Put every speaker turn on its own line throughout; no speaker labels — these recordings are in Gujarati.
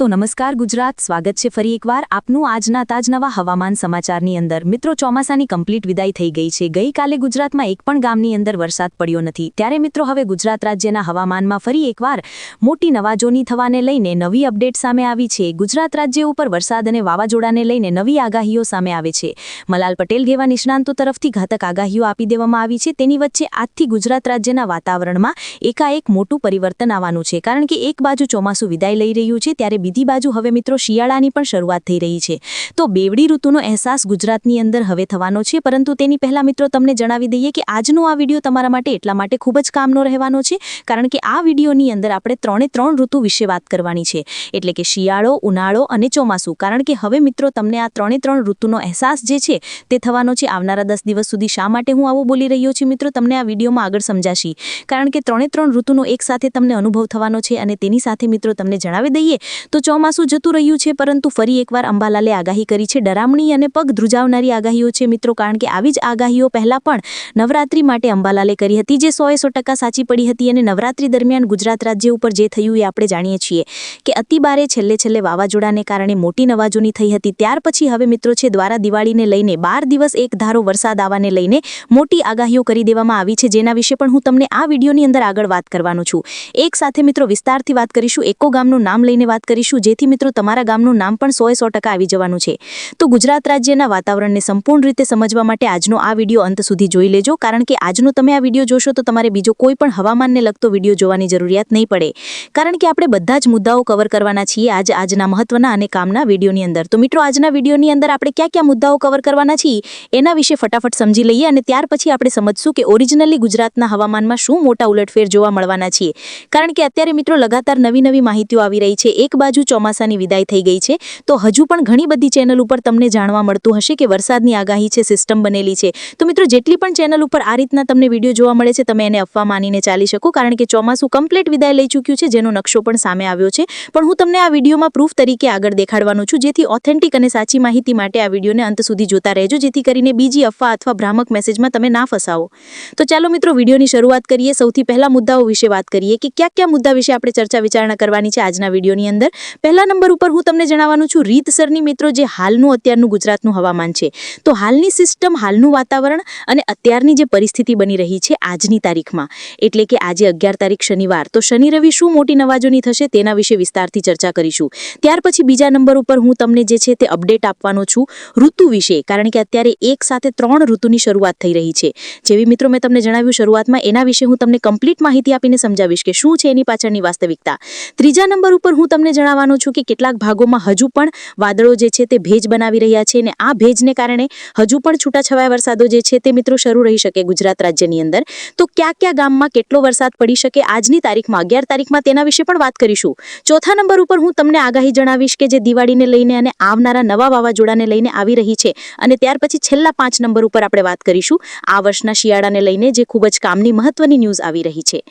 તો નમસ્કાર ગુજરાત, સ્વાગત છે ફરી એકવાર આપનું આજના તાજનવા હવામાન સમાચારની અંદર. મિત્રો, ચોમાસાની કમ્પ્લીટ વિદાય થઈ ગઈ છે. ગઈકાલે ગુજરાતમાં એક પણ ગામની અંદર વરસાદ પડ્યો નથી. ત્યારે મિત્રો, હવે ગુજરાત રાજ્યના હવામાનમાં ફરી એકવાર મોટી નવાજોની થવાને લઈને નવી અપડેટ સામે આવી છે. ગુજરાત રાજ્ય ઉપર વરસાદ અને વાવાઝોડાને લઈને નવી આગાહીઓ સામે આવે છે. મલાલ પટેલ જેવા નિષ્ણાંતો તરફથી ઘાતક આગાહીઓ આપી દેવામાં આવી છે. તેની વચ્ચે આજથી ગુજરાત રાજ્યના વાતાવરણમાં એકાએક મોટું પરિવર્તન આવવાનું છે. કારણ કે એક બાજુ ચોમાસું વિદાય લઈ રહ્યું છે, ત્યારે બીજી બાજુ હવે મિત્રો શિયાળાની પણ શરૂઆત થઈ રહી છે. તો બેવડી ઋતુનો અહેસાસ ગુજરાતની અંદર હવે થવાનો છે, પરંતુ તેની પહેલાં મિત્રો તમને જણાવી દઈએ કે આજનો આ વીડિયો તમારા માટે એટલા માટે ખૂબ જ કામનો રહેવાનો છે, કારણ કે આ વિડીયોની અંદર આપણે ત્રણે ત્રણ ઋતુ વિશે વાત કરવાની છે. એટલે કે શિયાળો, ઉનાળો અને ચોમાસું, કારણ કે હવે મિત્રો તમને આ ત્રણે ત્રણ ઋતુનો અહેસાસ જે છે તે થવાનો છે. આવનારા દસ દિવસ સુધી શા માટે હું આવું બોલી રહ્યો છું મિત્રો? તમને આ વિડીયોમાં આગળ સમજાશી. કારણ કે ત્રણે ત્રણ ઋતુનો એક સાથે તમને અનુભવ થવાનો છે અને તેની સાથે મિત્રો તમને જણાવી દઈએ તો ચોમાસું જતું રહ્યું છે, પરંતુ ફરી એકવાર અંબાલાલે આગાહી કરી છે. ડરામણી અને પગ ધ્રુજાવનારી આગાહીઓ છે મિત્રો, કારણ કે આવી જ આગાહીઓ પહેલાં પણ નવરાત્રી માટે અંબાલાલે કરી હતી, જે સોએ સો ટકા સાચી પડી હતી અને નવરાત્રી દરમિયાન ગુજરાત રાજ્ય ઉપર જે થયું એ આપણે જાણીએ છીએ કે અતિબારે છેલ્લે છેલ્લે વાવાઝોડાને કારણે મોટી નવાજોની થઈ હતી. ત્યાર પછી હવે મિત્રો છે, દ્વારા દિવાળીને લઈને બાર દિવસ એક ધારો વરસાદ આવવાને લઈને મોટી આગાહીઓ કરી દેવામાં આવી છે. જેના વિશે પણ હું તમને આ વિડીયોની અંદર આગળ વાત કરવાનું છું. એક સાથે મિત્રો વિસ્તારથી વાત કરીશું. એકો ગામનું નામ લઈને વાત કરીશું. જેથી મિત્રો તમારા ગામનું નામ પણ સોએ સો ટકા આવી જવાનું છે. તો ગુજરાત રાજ્યના વાતાવરણને સંપૂર્ણ રીતે સમજવા માટે આજનો આ વીડિયો અંત સુધી જોઈ લેજો, કારણ કે આજનો તમે આ વીડિયો જોશો તો તમારે બીજો કોઈ પણ હવામાનને લગતો વીડિયો જોવાની જરૂરિયાત નહીં પડે. કારણ કે આપણે બધા જ મુદ્દાઓ કવર કરવાના છીએ આજ, આજના મહત્વના અને કામના વિડીયોની અંદર. તો મિત્રો, આજના વિડીયોની અંદર આપણે ક્યાં ક્યાં મુદ્દાઓ કવર કરવાના છીએ, એના વિશે ફટાફટ સમજી લઈએ અને ત્યાર પછી આપણે સમજશું કે ઓરિજિનલી ગુજરાતના હવામાનમાં શું મોટા ઉલટફેર જોવા મળવાના છીએ. કારણ કે અત્યારે મિત્રો, લગાતાર નવી નવી માહિતીઓ આવી રહી છે. એક બાજુ ચોમાસાની વિદાય થઈ ગઈ છે. તો હજુ પણ ઘણી બધી ચેનલ ઉપર તમને જાણવા મળતું હશે કે વરસાદની આગાહી છે, સિસ્ટમ બનેલી છે. તો મિત્રો, જેટલી પણ ચેનલ ઉપર આ રીતના તમને વીડિયો જોવા મળે છે, તમે એને અફવા માનીને ચાલી શકો, કારણ કે ચોમાસું કમ્પ્લીટ વિદાય લઈ ચૂક્યું છે, જેનો નકશો પણ સામે આવ્યો છે. પણ હું તમને આ વિડીયોમાં પ્રૂફ તરીકે આગળ દેખાડવાનું છું, જેથી ઓથેન્ટિક અને સાચી માહિતી માટે આ વિડીયોને અંત સુધી જોતા રહેજો, જેથી કરીને બીજી અફવા અથવા ભ્રામક મેસેજમાં તમે ના ફસાવો. તો ચાલો મિત્રો, વિડીયોની શરૂઆત કરીએ. સૌથી પહેલા મુદ્દાઓ વિશે વાત કરીએ કે કયા કયા મુદ્દા વિશે આપણે ચર્ચા વિચારણા કરવાની છે આજના વિડીયોની અંદર. પહેલા નંબર ઉપર હું તમને જણાવવાનું છું રીતસરની મિત્રો જે હાલનું અત્યારનું ગુજરાતનું હવામાન છે. તો હાલની સિસ્ટમ હાલનું વાતાવરણ અને અત્યારની જે પરિસ્થિતિ બની રહી છે આજની તારીખમાં. એટલે કે આજે અગિયાર તારીખ શનિવાર. તો શનિ, રવિ શું મોટી નવાજોની થશે તેના વિશે વિસ્તારથી ચર્ચા કરીશું. ત્યાર પછી બીજા નંબર ઉપર હું તમને જે છે તે અપડેટ આપવાનો છું, ઋતુ વિશે. કારણ કે અત્યારે એક સાથે ત્રણ ઋતુની શરૂઆત થઈ રહી છે. જેવી મિત્રો મેં તમને જણાવ્યું શરૂઆતમાં, એના વિશે હું તમને કમ્પ્લીટ માહિતી આપીને સમજાવીશ કે શું છે એની પાછળની વાસ્તવિકતા. ત્રીજા નંબર ઉપર હું તમને જણાવવાનો છું કે કેટલાક ભાગોમાં હજુ પણ વાદળો જે છે તે ભેજ બનાવી રહ્યા છે અને આ ભેજને કારણે હજુ પણ છૂટાછવાયા વરસાદો જે છે તે મિત્રો શરૂ રહી શકે ગુજરાત રાજ્યની અંદર. તો કયા કયા ગામમાં કેટલો વરસાદ પડી શકે? આજની તારીખમાં, અગિયાર તારીખમાં તેના વિશે પણ વાત કરીશું. ચોથા નંબર ઉપર હું તમને આગાહી જણાવીશ કે જે દિવાળીને લઈને અને આવનારા નવા વાવાઝોડાને લઈને આવી રહી છે અને ત્યાર પછી છેલ્લા પાંચ નંબર ઉપર આપણે વાત કરીશું. આ વર્ષના શિયાળાને લઈને જે ખૂબ જ કામની મહત્વની ન્યૂઝ આવી રહી છે.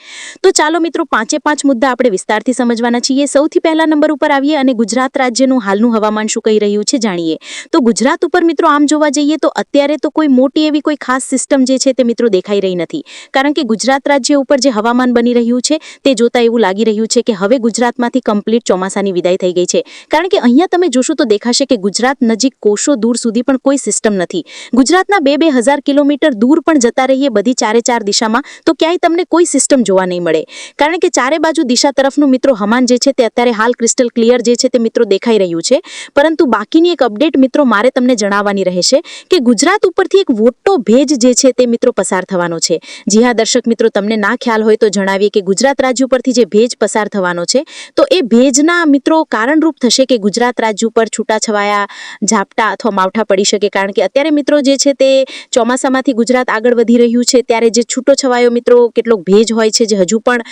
તો ચાલો મિત્રો, પાંચે પાંચ મુદ્દા આપણે વિસ્તારથી સમજવાના છીએ. સૌથી પહેલા નંબર ઉપર આવીએ અને ગુજરાત રાજ્યનું હાલનું હવામાન શું કહી રહ્યું છે જાણીએ. તો ગુજરાત ઉપર મિત્રો આમ જોવા જઈએ તો અત્યારે તો કોઈ મોટી એવી કોઈ ખાસ સિસ્ટમ જે છે તે મિત્રો દેખાઈ રહી નથી. કારણ કે ગુજરાત રાજ્ય ઉપર જે હવામાન બની રહ્યું છે તે જોતા એવું લાગી રહ્યું છે કે હવે ગુજરાતમાંથી કમ્પ્લીટ ચોમાસાની વિદાય થઈ ગઈ છે. કારણ કે અહીંયા તમે જોશો તો દેખાશે કે ગુજરાત નજીક કોષો દૂર સુધી પણ કોઈ સિસ્ટમ નથી. ગુજરાતના બે બે હજાર કિલોમીટર દૂર પણ જતા રહીએ બધી ચારે ચાર દિશામાં તો ક્યાંય તમને કોઈ સિસ્ટમ જોવા નહીં મળે. કારણ કે ચારે બાજુ દિશા તરફનું મિત્રો હવામાન જે છે તે અત્યારે હાલ ક્રિસ્ટલ ક્લિયર જે છે તે મિત્રો દેખાઈ રહ્યું છે. પરંતુ બાકીની એક અપડેટ મિત્રો મારે તમને જણાવવાની રહેશે કે ગુજરાત ઉપરથી એક મોટો ભેજ જે છે તે મિત્રો પસાર થવાનો છે. જી હા, દર્શક મિત્રો, તમને ના ખ્યાલ હોય તો જણાવીએ કે ગુજરાત રાજ્ય ઉપરથી જે ભેજ પસાર થવાનો છે, તો એ ભેજના મિત્રો કારણરૂપ થશે કે ગુજરાત રાજ્ય ઉપર છૂટાછવાયા ઝાપટા અથવા માવઠા પડી શકે. કારણ કે અત્યારે મિત્રો જે છે તે ચોમાસામાંથી ગુજરાત આગળ વધી રહ્યું છે, ત્યારે જે છૂટો છવાયો મિત્રો કેટલોક ભેજ હોય છે, જે હજુ પણ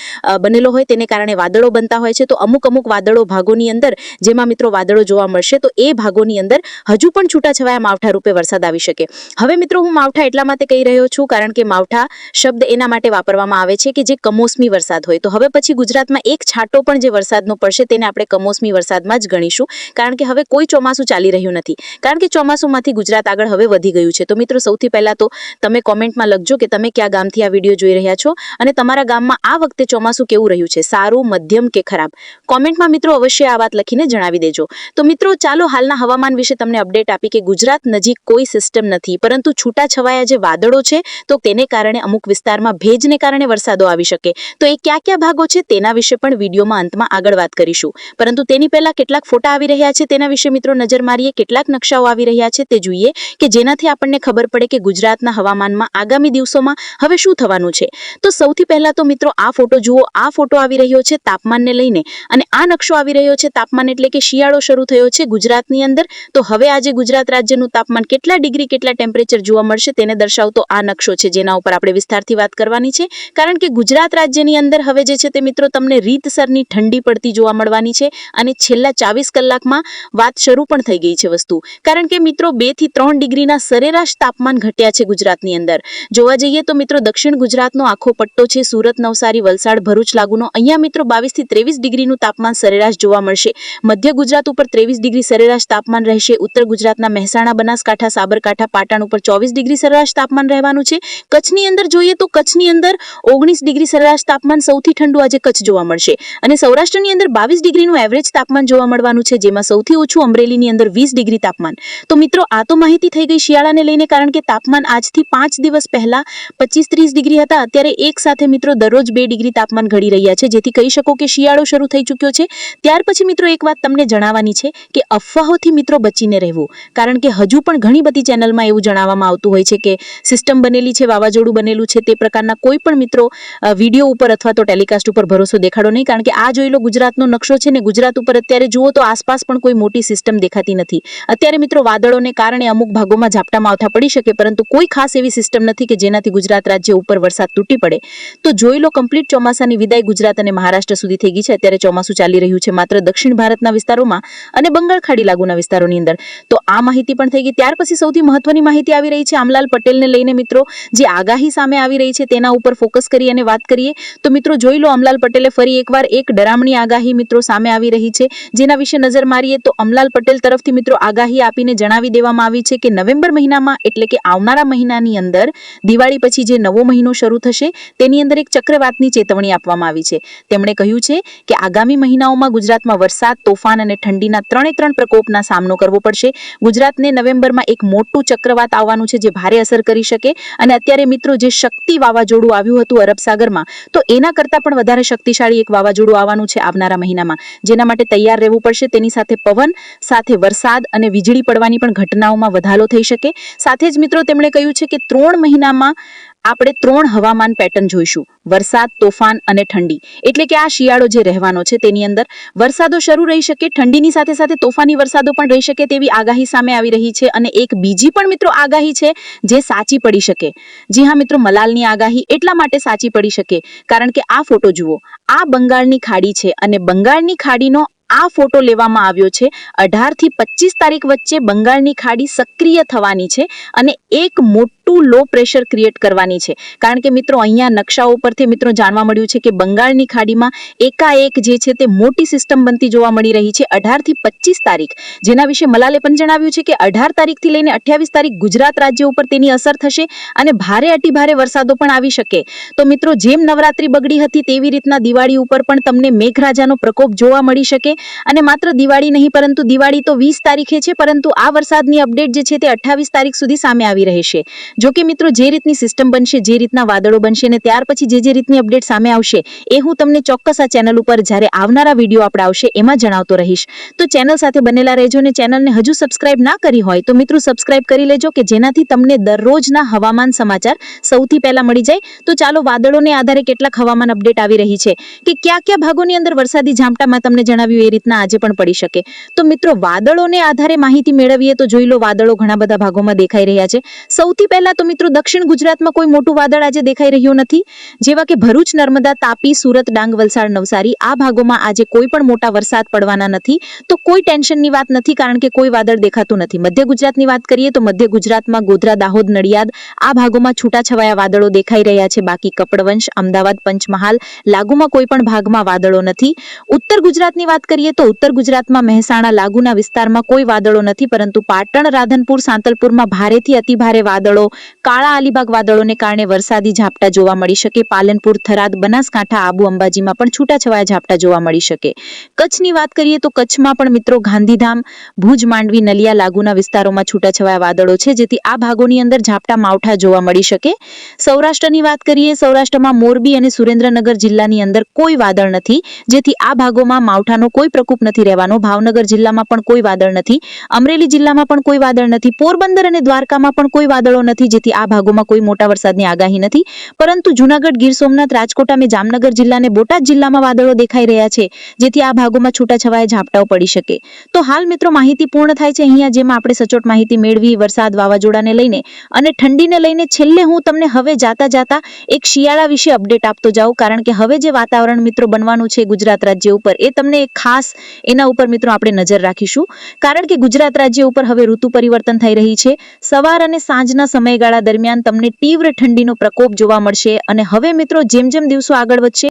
બનેલો હોય, તેને કારણે વાદળો બનતા હોય છે. તો અમુક અમુક વાદળો ભાગોની અંદર, જેમાં મિત્રો વાદળો જોવા મળશે, તો એ ભાગોની અંદર હજુ પણ છૂટાછવાયા માવઠા રૂપે વરસાદ આવી શકે. હવે મિત્રો હું માવઠા એટલા માટે કહી રહ્યો છું, કારણ કે માવઠા શબ્દ એના માટે વાપરવામાં આવે છે કે જે કમોસમી વરસાદ હોય. તો હવે પછી ગુજરાતમાં એક છાંટો પણ જે વરસાદનો પડશે, તેને આપણે કમોસમી વરસાદમાં જ ગણીશું, કારણ કે હવે કોઈ ચોમાસું ચાલી રહ્યું નથી. કારણ કે ચોમાસુમાંથી ગુજરાત આગળ હવે વધી ગયું છે. તો મિત્રો સૌથી પહેલાં તો તમે કોમેન્ટમાં લખજો કે તમે કયા ગામથી આ વીડિયો જોઈ રહ્યા છો અને તમારા ગામમાં આ વખતે ચોમાસું કેવું રહ્યું છે? સારું, મધ્યમ કે ખરાબ? કોમેન્ટમાં મિત્રો
અવશ્ય આ વાત લખીને જણાવી દેજો. તો મિત્રો, ચાલો હાલના હવામાન વિશે તમને અપડેટ આપી કે ગુજરાત નજીક કોઈ સિસ્ટમ નથી, પરંતુ છૂટાછવાયા જે વાદળો છે, તો તેને કારણે અમુક વિસ્તારમાં ભેજને કારણે વરસાદો આવી શકે. તો એ કયા કયા ભાગો છે, તેના વિશે પણ વિડીયોમાં અંતમાં આગળ વાત કરીશું. પરંતુ તેની પહેલા કેટલાક ફોટા આવી રહ્યા છે, તેના વિશે મિત્રો નજર મારીએ. કેટલાક નકશાઓ આવી રહ્યા છે, તે જોઈએ કે જેનાથી આપણને ખબર પડે કે ગુજરાતના હવામાનમાં આગામી દિવસોમાં હવે શું થવાનું છે. તો સૌથી પહેલા તો મિત્રો, આ ફોટો જુઓ. આ ફોટો આવી રહ્યો છે તાપમાનને લઈને અને આ નકશો આવી રહ્યો છે તાપમાન એટલે કે શિયાળો શરૂ થયો છે ગુજરાતની અંદર. તો હવે આજે ગુજરાત રાજ્યનું તાપમાન કેટલા ડિગ્રી, કેટલા ટેમ્પરેચર જોવા મળશે તેને દર્શાવતો આ નકશો છે જેના ઉપર આપણે વિસ્તારથી વાત કરવાની છે. કારણ કે ગુજરાત રાજ્યની અંદર હવે જે છે તે મિત્રો તમને રીતસરની ઠંડી પડતી જોવા મળવાની છે અને છેલ્લા ચાવીસ કલાકમાં વાત શરૂ પણ થઈ ગઈ છે વસ્તુ. કારણ કે મિત્રો બેથી ત્રણ ડિગ્રીના સરેરાશ તાપમાન ઘટ્યા છે ગુજરાતની અંદર. જોવા જઈએ તો મિત્રો દક્ષિણ ગુજરાતનો આખો પટ્ટો છે, સુરત, નવસારી, વલસાડ, ભરૂચ લાગુનો. અહીંયા મિત્રો બાવીસથી ત્રેવીસ ડિગ્રીનું તાપમાન સરેરાશ જોવા મળશે. મધ્ય ગુજરાત ઉપર ત્રેવીસ ડિગ્રી સરેરાશ તાપમાન રહેશે. ઉત્તર ગુજરાતના મહેસાણા, બનાસકાંઠા, સાબરકાંઠા, પાટણ ઉપર ચોવીસ ડિગ્રી સરેરાશ તાપમાન રહેવાનું છે. કચ્છની અંદર જોઈએ તો કચ્છની અંદર ઓગણીસ ડિગ્રી સરેરાશ તાપમાન સૌથી ઠંડુ આજે કચ્છ જોવા મળશે. અને સૌરાષ્ટ્રની અંદર બાવીસ ડિગ્રીનું એવરેજ તાપમાન જોવા મળવાનું છે, જેમાં સૌથી ઓછું અમરેલીની અંદર વીસ ડિગ્રી તાપમાન. તો મિત્રો, આ તો માહિતી થઈ ગઈ શિયાળાને લઈને, કારણ કે તાપમાન આજથી પાંચ દિવસ પહેલા પચીસ ત્રીસ ડિગ્રી હતા. અત્યારે એક સાથે મિત્રો દરરોજ બે ડિગ્રી તાપમાન ઘડી રહ્યા છે. જેથી કહી શકો કે શિયાળો શરૂ થઈ ચૂક્યો છે. ત્યાર પછી મિત્રો એક વાત તમને જણાવવાની છે કે અફવાઓથી મિત્રો બચીને રહેવું. કારણ કે હજુ પણ ઘણી બધી ચેનલમાં એવું જણાવવામાં આવતું હોય છે કે સિસ્ટમ બનેલી છે, વાવાઝોડું બનેલું છે, તે પ્રકારના કોઈ પણ મિત્રો વીડિયો ઉપર અથવા તો ટેલિકાસ્ટ ઉપર ભરોસો દેખાડો નહીં. કારણ કે આ જોઈ લો ગુજરાતનો નકશો છે ને, ગુજરાત ઉપર અત્યારે જુઓ તો આસપાસ પણ કોઈ મોટી સિસ્ટમ દેખાતી નથી. અત્યારે મિત્રો વાદળોને કારણે અમુક ભાગોમાં ઝાપટા માવઠા પડી શકે, પરંતુ કોઈ ખાસ એવી સિસ્ટમ નથી કે જેનાથી ગુજરાત રાજ્ય ઉપર વરસાદ તૂટી પડે. તો જોઈ લો, કમ્પ્લીટ ચોમાસાની વિદાય ગુજરાત અને મહારાષ્ટ્ર સુધી થઈ ગઈ છે. અત્યારે ચોમાસું ચાલી રહ્યું છે માત્ર દક્ષિણ ભારતના વિસ્તારોમાં અને બંગાળ ખાડી લાગુના વિસ્તારોની અંદર. તો આ માહિતી પણ થઈ ગઈ. ત્યાર પછી સૌથી મહત્વની માહિતી આવી રહી છે આમલાલ પટેલને લઈને મિત્રો. જે આગાહી સામે આવી રહી છે તેના ઉપર ફોકસ કરી અને વાત કરીએ તો મિત્રો જોઈ લો અમલાલ પટેલે ફરી એકવાર એક ડરામણી આગાહી મિત્રો સામે આવી રહી છે. જેના વિશે નજર મારીએ તો અમલાલ પટેલ તરફથી મિત્રો આગાહી આપીને જણાવી દેવામાં આવી છે કે નવેમ્બર મહિનામાં એટલે કે આવનારા મહિનાની અંદર દિવાળી પછી જે નવો મહિનો શરૂ થશે તેની અંદર એક ચક્રવાતની ચેતવણી આપવામાં આવી છે. તેમણે કહ્યું છે કે આગામી મહિનાઓમાં ગુજરાતમાં વરસાદ, તોફાન અને ઠંડીના ત્રણે ત્રણ પ્રકોપના સામનો કરવો પડશે. ગુજરાતને નવેમ્બરમાં એક મોટું ચક્રવાત આવવાનું છે જે ભારે અસર કરી શકે. અને અત્યારે મિત્રો જે શક્તિ વાવાઝોડું આવ્યું હતું અરબ સાગરમાં, તો એના કરતાં પણ વધારે શક્તિશાળી એક વાવાઝોડું આવવાનું છે આવનારા મહિનામાં. જેના માટે તૈયાર રહેવું પડશે. તેની સાથે પવન, સાથે વરસાદ અને વીજળી પડવાની પણ ઘટનાઓમાં વધારો થઈ શકે. સાથે જ મિત્રો તેમણે કહ્યું છે કે ત્રણ મહિનામાં આપણે ત્રણ હવામાન પેટર્ન જોઈશું. વરસાદ, તોફાન અને ઠંડી. એટલે કે આ શિયાળો જે રહેવાનો છે તેની અંદર વરસાદો શરૂ રહી શકે, ઠંડીની સાથે સાથે તોફાની વરસાદો પણ રહી શકે તેવી આગાહી સામે આવી રહી છે અને એક બીજી પણ મિત્રો આગાહી છે જે સાચી પડી શકે. જી હા મિત્રો, મલાલની આગાહી એટલા માટે સાચી પડી શકે કારણ કે આ ફોટો જુઓ. આ બંગાળની ખાડી છે અને બંગાળની ખાડીનો આ ફોટો લેવામાં આવ્યો છે. અઢારથી પચીસ તારીખ વચ્ચે બંગાળની ખાડી સક્રિય થવાની છે અને એક મોટું લો પ્રેશર ક્રિએટ કરવાની છે. કારણ કે મિત્રો, અહીંયા નકશાઓ પરથી મિત્રો જાણવા મળ્યું છે કે બંગાળની ખાડીમાં એકાએક જે છે તે મોટી સિસ્ટમ બનતી જોવા મળી રહી છે અઢારથી પચીસ તારીખ. જેના વિશે મલાલે પણ જણાવ્યું છે કે અઢાર તારીખથી લઈને અઠ્યાવીસ તારીખ ગુજરાત રાજ્ય ઉપર તેની અસર થશે અને ભારે અતિભારે વરસાદો પણ આવી શકે. તો મિત્રો, જેમ નવરાત્રી બગડી હતી તેવી રીતના દિવાળી ઉપર પણ તમને મેઘરાજાનો પ્રકોપ જોવા મળી શકે. અને માત્ર દિવાળી નહીં, પરંતુ દિવાળી તો વીસ તારીખે છે, પરંતુ આ વરસાદની અપડેટ જે છે તે અઠ્ઠાવીસ તારીખ સુધી સામે આવી રહેશે. જો કે મિત્રો જે રીતની સિસ્ટમ બનશે, જે રીતના વાદળો બનશે અને ત્યાર પછી જે જે રીતની અપડેટ સામે આવશે, એ હું તમને ચોક્કસ આ ચેનલ ઉપર જ્યારે આવનારા વીડિયો આપણે આવશે, એમાં જણાવતો રહીશ. તો ચેનલ સાથે બનેલા રહેજો અને ચેનલને હજુ સબસ્ક્રાઇબ ના કરી હોય, તો મિત્રો સબસ્ક્રાઇબ કરી લેજો કે જેનાથી તમને દરરોજના હવામાન સમાચાર સૌથી પહેલા મળી જાય. તો ચાલો વાદળોને આધારે કેટલાક હવામાન અપડેટ આવી રહી છે કે કયા કયા ભાગોની અંદર વરસાદી ઝામટામાં તમને જણાવ્યું એ રીતના આજે પણ પડી શકે. તો મિત્રો વાદળોને આધારે માહિતી મેળવીએ તો જોઈ લો વાદળો ઘણા બધા ભાગોમાં દેખાઈ રહ્યા છે. સૌથી પહેલા તો મિત્રો દક્ષિણ ગુજરાતમાં કોઈ મોટું વાદળ આજે દેખાઈ રહ્યું નથી. જેવા કે ભરૂચ, નર્મદા, તાપી, સુરત ડાંગ વલસાડ નવસારી આ ભાગોમાં આજે કોઈ પણ મોટા વરસાદ પડવાના નથી. તો કોઈ ટેન્શનની વાત નથી કારણ કે કોઈ વાદળ દેખાતું નથી. મધ્ય ગુજરાતની વાત કરીએ તો મધ્ય ગુજરાતમાં ગોધરા, દાહોદ, નડિયાદ, આ ભાગોમાં છૂટાછવાયા વાદળો દેખાઈ રહ્યા છે. બાકી કપડવંશ, અમદાવાદ, પંચમહાલ લાગુમાં કોઈ પણ ભાગમાં વાદળો નથી. ઉત્તર ગુજરાતની વાત કરીએ તો ઉત્તર ગુજરાતમાં મહેસાણા, લાગુના વિસ્તારમાં કોઈ વાદળો નથી, પરંતુ પાટણ, રાધનપુર, સાંતલપુરમાં ભારેથી અતિભારે વાદળો કાળા અલીબાગ વાદળોને કારણે વરસાદી ઝાપટા જોવા મળી શકે. પાલનપુર, થરાદ, બનાસકાંઠા, આબુ, અંબાજીમાં પણ છૂટાછવાયા ઝાપટા જોવા મળી શકે. કચ્છની વાત કરીએ તો કચ્છમાં પણ મિત્રો ગાંધીધામ, ભુજ, માંડવી, નલિયા લાગુના વિસ્તારોમાં છૂટાછવાયા વાદળો છે, જેથી આ ભાગોની અંદર ઝાપટા માવઠા જોવા મળી શકે. સૌરાષ્ટ્રની વાત કરીએ, સૌરાષ્ટ્રમાં મોરબી અને સુરેન્દ્રનગર જિલ્લાની અંદર કોઈ વાદળ નથી, જેથી આ ભાગોમાં માવઠાનો કોઈ પ્રકોપ નથી રહેવાનો. ભાવનગર જિલ્લામાં પણ કોઈ વાદળ નથી, અમરેલી જિલ્લામાં પણ કોઈ વાદળ નથી, પોરબંદર અને દ્વારકામાં પણ કોઈ વાદળો નથી. જેથી આ ભાગોમાં કોઈ મોટા વરસાદની આગાહી નથી. પરંતુ જૂનાગઢ, ગીર સોમનાથ, રાજકોટ અને જામનગર જિલ્લાને બોટાદ જિલ્લામાં વાદળો દેખાઈ રહ્યા છે, જેથી આ ભાગોમાં છૂટાછવાયા ઝાપટાઓ પડી શકે. તો હાલ મિત્રો માહિતી પૂર્ણ થાય છે અહીંયા, જેમાં આપણે સચોટ માહિતી મેળવી, વરસાદ વાવાઝોડાને લઈને અને ઠંડીને લઈને છેલ્લે હું તમને હવે જાતા જાતા એક શિયાળા વિશે અપડેટ આપતો જાઉં, કારણ કે હવે જે વાતાવરણ મિત્રો બનવાનું છે ગુજરાત રાજ્ય ઉપર, એ તમને ખાસ એના ઉપર મિત્રો આપણે નજર રાખીશું. કારણ કે ગુજરાત રાજ્ય ઉપર હવે ઋતુ પરિવર્તન થઈ રહી છે. સવાર અને સાંજના સમયગાળા દરમિયાન તમને તીવ્ર ઠંડીનો પ્રકોપ જોવા મળશે. અને હવે મિત્રો, જેમ જેમ દિવસો આગળ વધશે